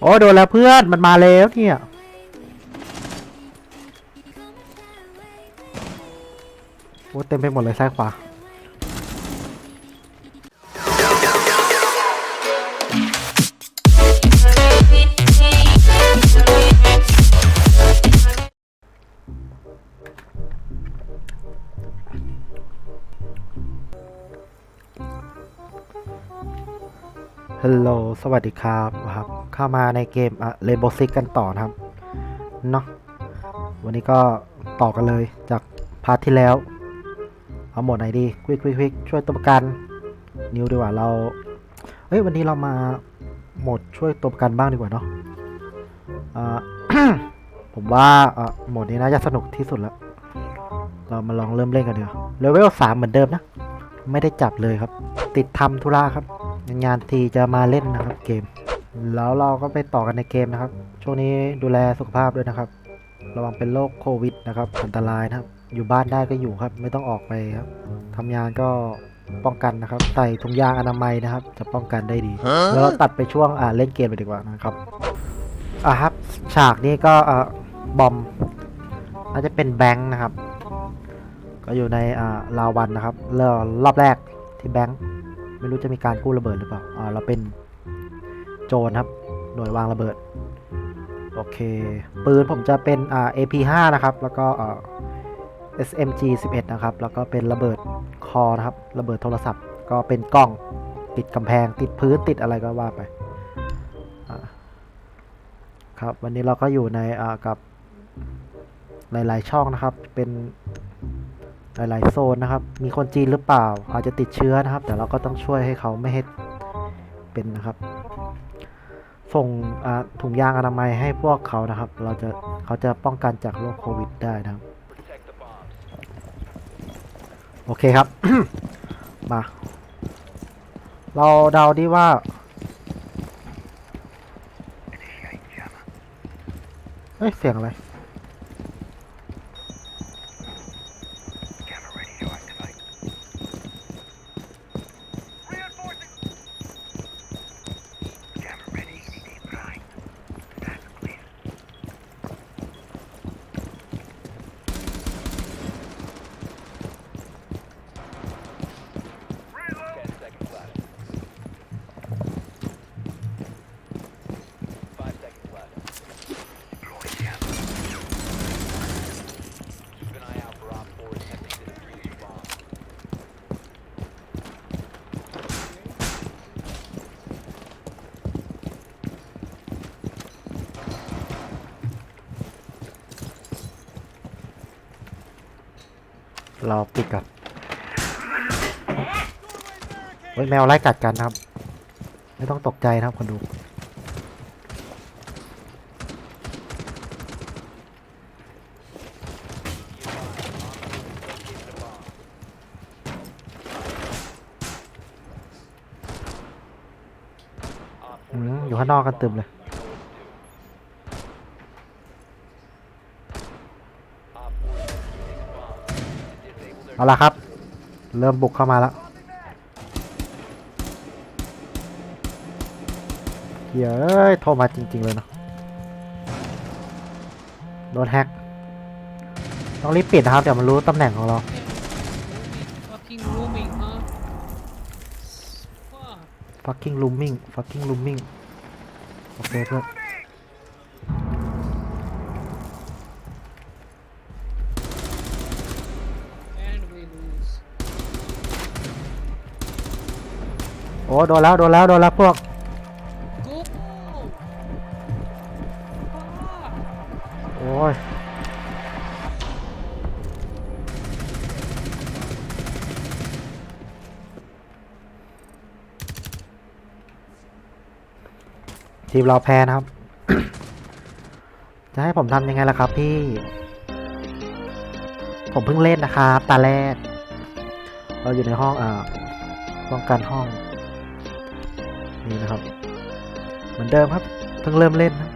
โอ้โดนแล้วเพื่อนมันมาแล้วเนี่ยโอ้เต็มไปหมดเลยซ้ายขวาฮัลโหล สวัสดีครับครับ เข้ามาในเกมอะเรนโบว์ซิกกันต่อนะครับเนาะวันนี้ก็ต่อกันเลยจากพาร์ทที่แล้ว เอาหมดไหนดีควิกควิกควิกช่วยตัวประกัน นิวดีกว่าเราเฮ้ยวันนี้เรามาหมดช่วยตัวประกันบ้างดีกว่าเนาะอ่าผมว่าอะโหมดนี้น่าจะสนุกที่สุดแล้ว เรามาลองเริ่มเล่นกันดีกว่าเลเวลสามเหมือนเดิมนะ ไม่ได้จับเลยครับ ติดทำธุระครับ งานทีจะมาเล่นนะครับเกม แล้วเราก็ไปต่อกันในเกมนะครับ ช่วงนี้ดูแลสุขภาพด้วยนะครับ ระวังเป็นโรคโควิดนะครับ อันตรายนะครับ อยู่บ้านได้ก็อยู่ครับ ไม่ต้องออกไปครับทำงานก็ป้องกันนะครับ ใส่ถุงยางอนามัยนะครับ จะป้องกันได้ดี แล้วเราตัดไปช่วงอ่าเล่นเกมไปดีกว่านะครับ อะครับ ฉากนี้ก็อ่าบอมน่าจะเป็นแบงค์นะครับ ก็อยู่ในอ่าลาวันนะครับเริ่มรอบแรกที่แบงค์ ไม่รู้จะมีการกู้ระเบิดหรือเปล่า อ่า เราเป็น โจรครับ หน่วยวางระเบิด โอเค ปืนผมจะเป็นอ่า AP5 นะครับ แล้วก็อ่า SMG 11 นะครับ แล้วก็เป็นระเบิดคอนะครับ ระเบิดโทรศัพท์ ก็เป็นกล้องติดกำแพงติดพื้นติดอะไรก็ว่าไปครับ วันนี้เราก็อยู่ในอ่ากับหลาย ๆ ช่องนะครับ เป็นหลาย ๆ โซนนะครับ มีคนจีนหรือเปล่า อาจจะติดเชื้อนะครับ แต่เราก็ต้องช่วยให้เขาไม่ให้ เป็นนะครับ ส่งถุงยางอนามัยให้พวกเขานะครับ เราจะเขาจะป้องกันจากโรคโควิดได้นะครับ โอเคครับ มา เราเดาดีว่าเอ้ยเสียงอะไร เราปิดก่อนเฮ้ยแมวไล่กัดกันครับ ไม่ต้องตกใจนะครับคนดูอืมอยู่ข้างนอกกันตึมเลย เอาละครับ เริ่มบุกเข้ามาแล้วเหี้ยเอ้ยโทรมาจริง ๆ เลยเนาะโดนแฮกต้องรีบปิดนะครับ เดี๋ยวมันรู้ตำแหน่งของเรา Fucking rooming, huh? Fuck. fucking looming fucking looming โอเคเพื่อน อ้โดนแล้วโดนแล้วโดนแล้วพวกโอ้ยทีมเราแพ้นะครับ จะให้ผมทำยังไงล่ะครับพี่ ผมเพิ่งเล่นนะครับตาแรก เราอยู่ในห้องอ่าป้องกันห้อง นี่นะครับ เหมือนเดิมครับ เพิ่งเริ่มเล่นนะ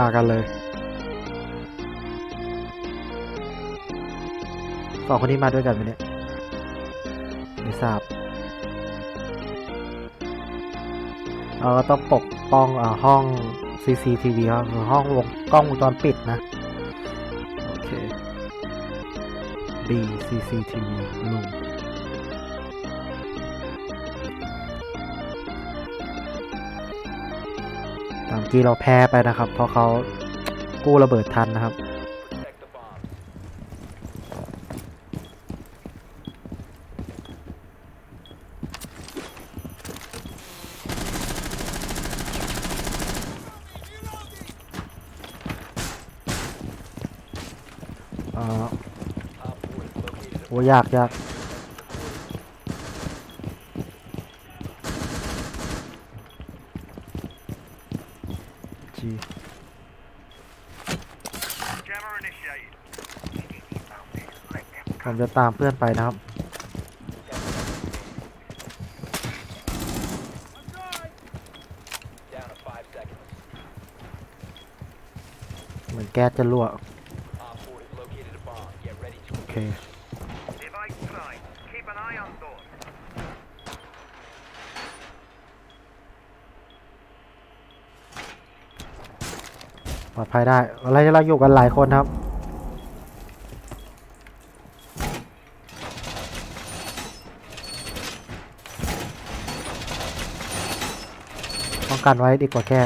มากันเลย สองคนนี้มาด้วยกันไหมเนี่ยไม่ทราบเราก็ต้องปกป้องอาห้อง CCTV ครับคือห้องวงกล้องวงจรปิดนะ โอเค B CCTV หนึ่งตามกี้เราแพ้ไปนะครับ เพราะเขากู้ระเบิดทันนะครับ อ่าโอ้ ยากยากจีผมจะตามเพื่อนไปนะครับ เหมือนแก๊สจะรั่วโอเค ภัยได้อะไรเราอยู่กันหลายคนครับป้องกันไว้ดีกว่าแค่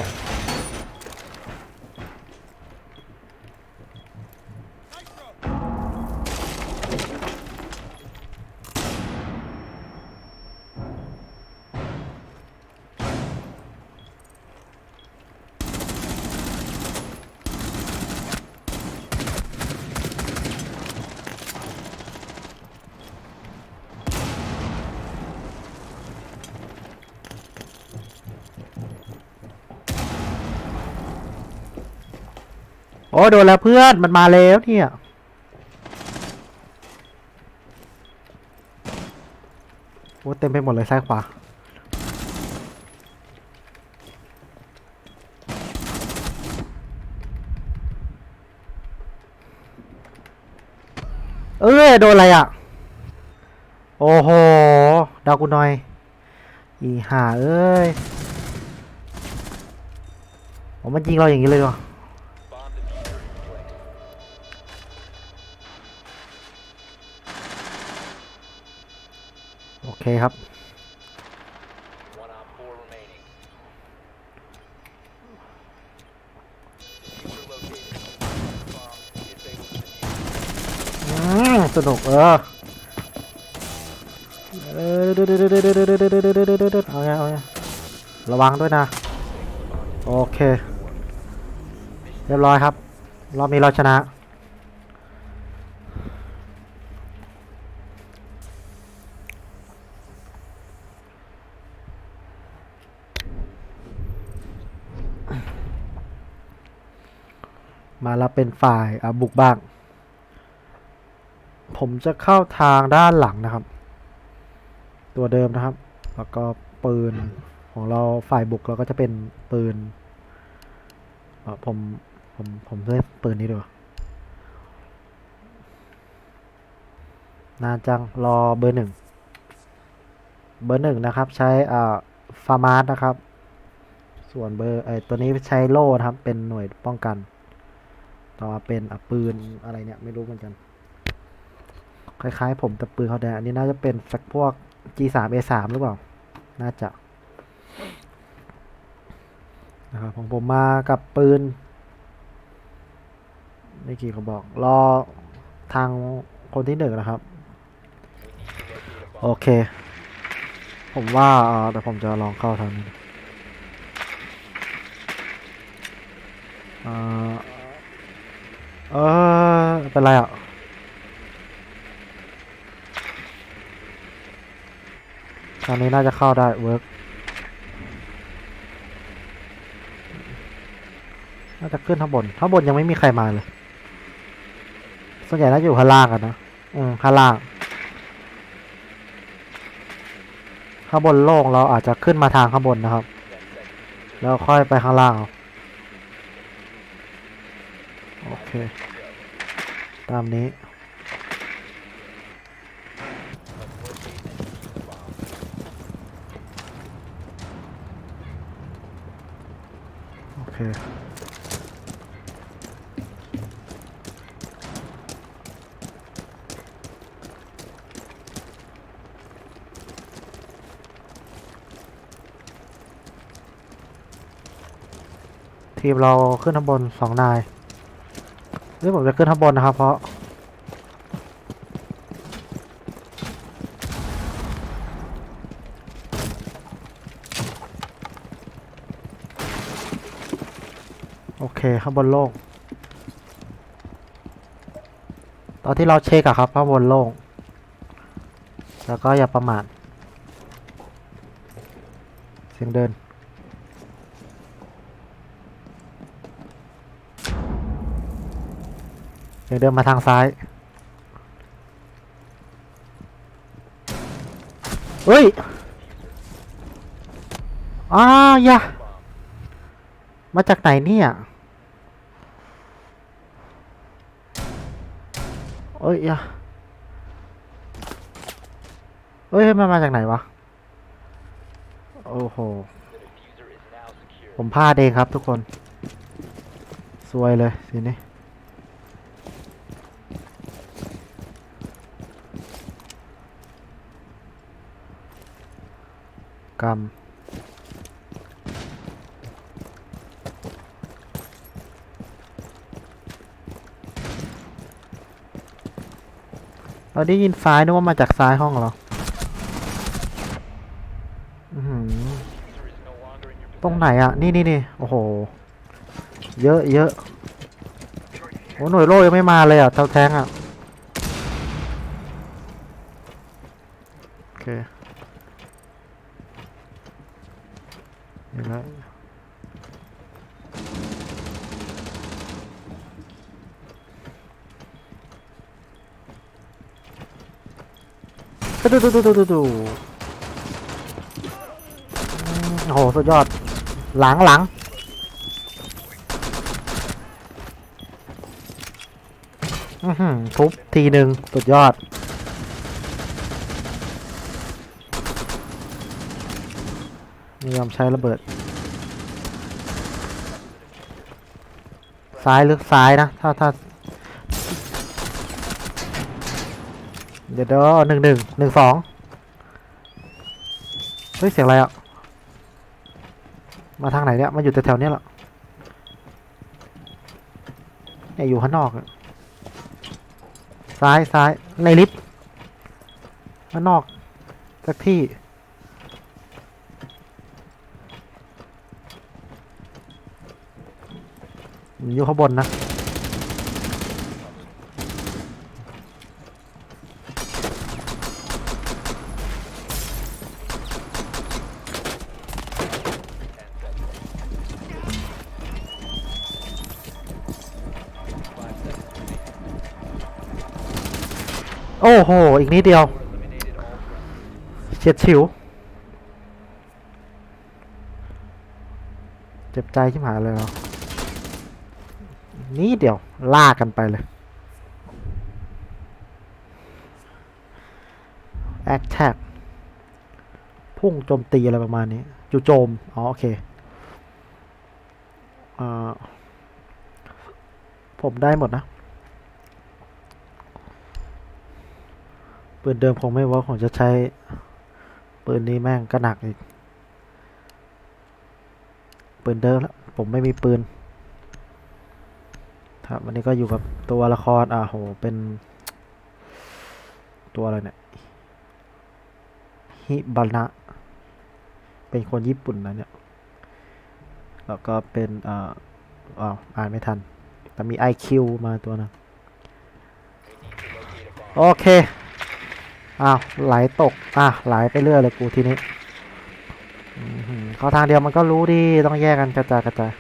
โอ้ยโดนแล้วเพื่อนมันมาแล้วเนี่ยโอ้เต็มไปหมดเลยซ้ายขวาเอ้ยโดนอะไรอะ โอ้โหดาวกูหน่อย อีห่าเอ้ยผมมันยิงเราอย่างนี้เลยเห โอเคครับ สนุกเออเอาไงเอาไงระวังด้วยนะ โอเค เรียบร้อยครับ รอบนี้เราชนะ มาแล้วเป็นฝ่ายอะบุกบ้าง ผมจะเข้าทางด้านหลังนะครับ ตัวเดิมนะครับ แล้วก็ปืนของเราฝ่ายบุกเราก็จะเป็นปืนผมผมผมเลือกปืนนี้ดีกว่านานจังรอเบอร์หนึ่งเบอร์หนึ่งนะครับ ใช้อ่าฟาร์มาสนะครับ ส่วนเบอร์ไอตัวนี้ใช้โล่นะครับ เป็นหน่วยป้องกัน ต่อมาเป็นอปืนอะไรเนี่ยไม่รู้เหมือนกัน คล้ายๆ ผมแต่ปืนเขาแดงอันนี้น่าจะเป็นสักพวก G3 A3 หรือเปล่า น่าจะนะครับของผมมากับปืนไม่กี่เขาบอกรอทางคนที่หนึ่งนะครับ โอเค ผมว่าเอ่อแต่ผมจะลองเข้าทางนี้อ่อ เออเป็นไรอะทางนี้น่าจะเข้าได้เวิร์กน่าจะขึ้นข้างบนข้างบนยังไม่มีใครมาเลย ส่วนใหญ่น่าจะอยู่ข้างล่างกันนะอืมข้างล่างข้างบนโล่งเราอาจจะขึ้นมาทางข้างบนนะครับ แล้วค่อยไปข้างล่างเอา โอเค ตามนี้ โอเค ทีมเราขึ้นข้างบนสองนาย นี่ผมจะขึ้นข้างบนนะครับ เพราะโอเคข้างบนโล่งตอนที่เราเช็คอะครับข้างบนโล่งแล้วก็อย่าประมาทเสียงเดิน ดี๋ยวเดินมาทางซ้ายเฮ้ยอ้าวยามาจากไหนเนี่ยเอ้ยยาเอ้ยมันมาจากไหนวะ โอ้โห ผมพลาดเองครับทุกคน สวยเลยทีนี้ กรรม เราได้ยินซ้ายนึกว่ามาจากซ้ายห้องเราอื้อหือตรงไหนอะ นี่นี่นี่โอ้โห เยอะเยอะโอ้หน่วยโล่ยังไม่มาเลยอะเท่าแทงอะ โอเค เห็นแล้วดูดูดูดูดูดูโอ้โห สุดยอด หลังหลังอือหือทุบทีหนึ่งสุดยอด ไม่ยอมใช้ระเบิด ซ้ายหรือซ้ายนะ ถ้าถ้าเดี๋ยวเดี๋ยวหนึ่งหนึ่งหนึ่งสองเฮ้ย เสียงอะไรอะ มาทางไหนเนี่ยมาอยู่แถวๆนี้หรอเนี่ยอยู่ข้างนอก ซ้ายซ้ายในลิฟต์ข้างนอกสักที่ อยู่ข้างบนนะ โอ้โห อีกนิดเดียวเฉียดฉิว เจ็บใจชิบหายเลยเหรอ นี่เดียวลากกันไปเลย แอคแท็กพุ่งโจมตีอะไรประมาณนี้จู่โจม อ๋อ โอเคอ่อผมได้หมดนะปืนเดิมคงไม่เว่าผมจะใช้ปืนนี้แม่งก็หนักอีกปืนเดิมแล้วผมไม่มีปืน ครับวันนี้ก็อยู่กับตัวละครอ่าโหเป็น ตัวอะไรเนี่ยฮิบานะ เป็นคนญี่ปุ่นนะเนี่ยแล้วก็เป็นอ่าอ้าวอ่านไม่ทัน แต่มี IQ มาตัวนึงโอเคอ้าวไหลตกอะไหลไปเรื่อยเลยกูทีนี้ข้อหือเขาทางเดียวมันก็รู้ดิต้องแยกกันกระจายกระจาย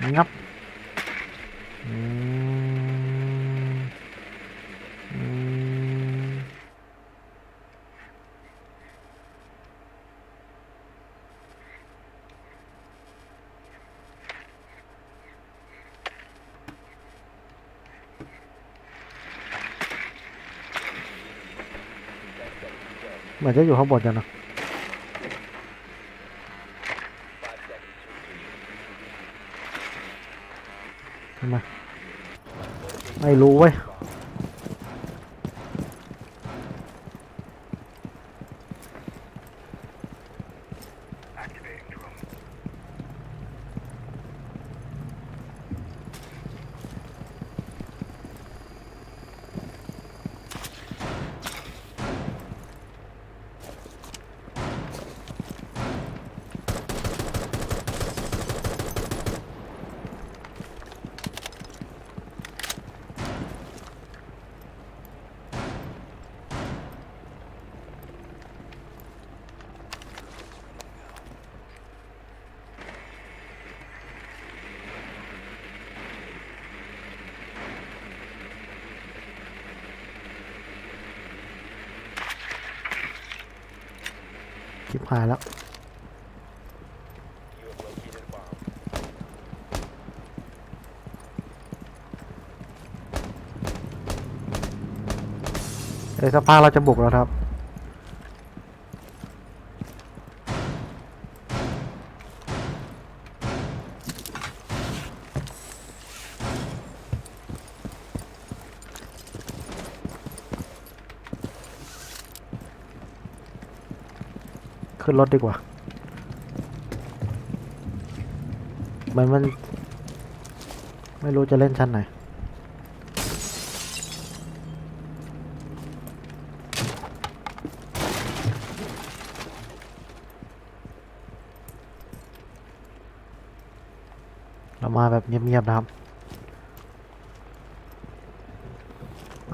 ngấp mà chứ dù không bỏ cho nào. ไม่รู้เว้ย หายแล้ว You have located a bomb. เอ้ยสักพักเราจะบุกแล้วครับ ขึ้นรถดีกว่า มันมัน ไม่รู้จะเล่นชั้นไหน เรามาแบบเงียบๆนะครับ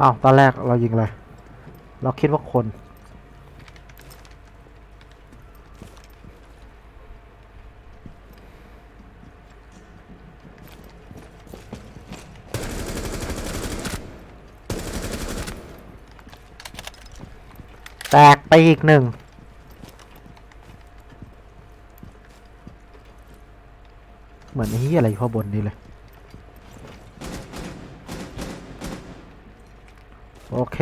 อ้าว ตอนแรกเรายิงเลย เราคิดว่าคน ไปอีกหนึ่งเหมือนไอ้เหี้อะไรอยู่ข้างบนนี่เลย โอเค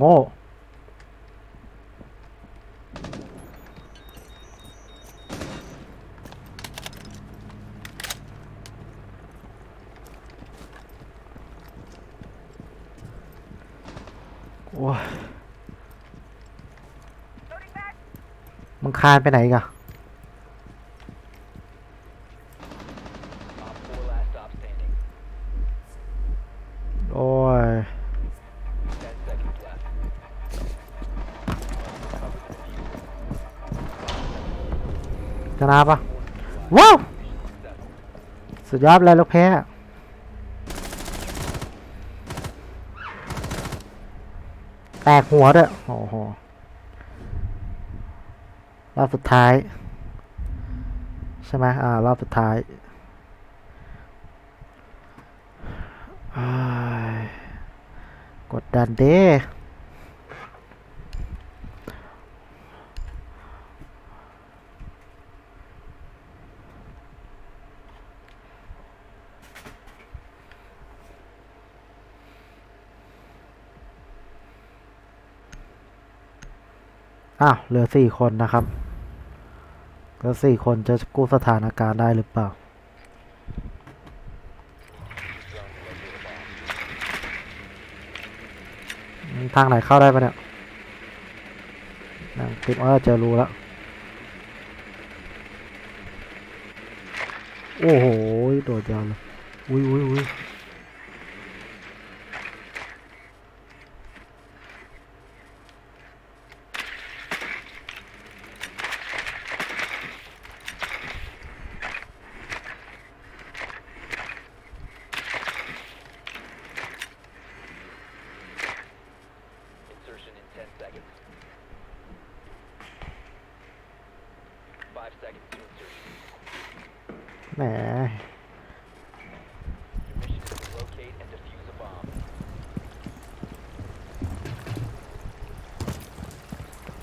โง่ โอ้ยมึงคานไปไหนกัน ชนะปะว้าว สุดยอดเลยลูกแพ้แตกหัวด้วยโอ้โหรอบสุดท้าย ใช่ไหมอ่ารอบสุดท้ายอ้ายกดดันเด้ อ้าวเหลือสี่คนนะครับเหลือสี่คนจะกู้สถานการณ์ได้หรือเปล่าทางไหนเข้าได้ปะเนี่ยนั่งคิดว่าจะรู้แล้ว โอ้โห โดดยาวเลย อุ้ยอุ้ยอุ้ย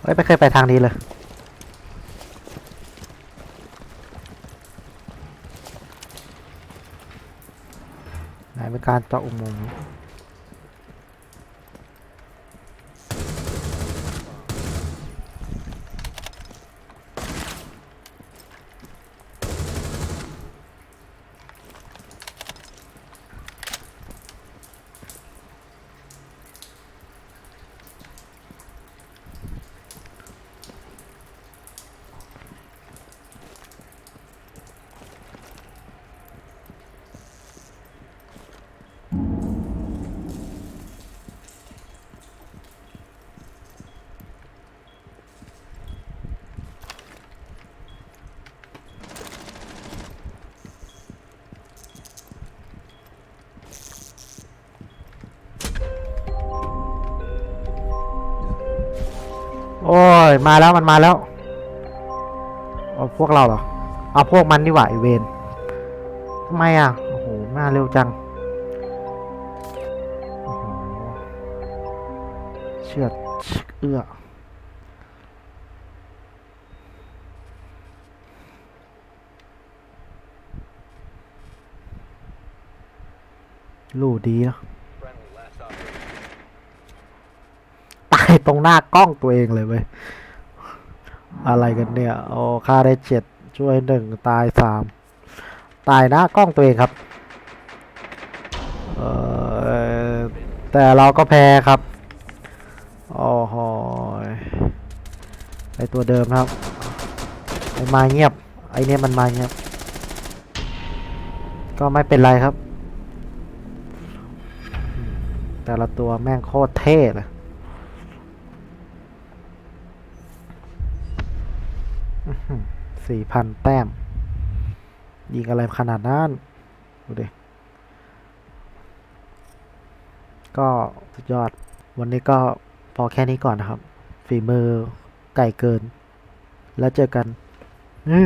เอ้ยไม่เคยไปทางนี้เลย ไหนเป็นการเจาะอุโมงค์ โอ้ย มาแล้วมันมาแล้วเอาพวกเราเหรอ เอาพวกมันดีกว่าไอเวนทำไมอะ โอ้โห มาเร็วจัง โอ้โห เชือดเอื้อลู่ดีเนะ ตายตรงหน้ากล้องตัวเองเลยเว้ย อะไรกันเนี่ย โอ้ค่าได้เจ็ดช่วยหนึ่งตายสามตายหน้ากล้องตัวเองครับ เออแต่เราก็แพ้ครับ โอ้โหไอตัวเดิมนะครับไอมาเงียบ ไอเนี่ยมันมาเงียบ ก็ไม่เป็นไรครับ แต่ละตัวแม่งโคตรเท่เลย สี่พันแต้ม ยิงอะไรขนาดนั้น ดูดิ ก็สุดยอด วันนี้ก็พอแค่นี้ก่อนนะครับ ฝีมือไก่เกิน แล้วเจอกัน อื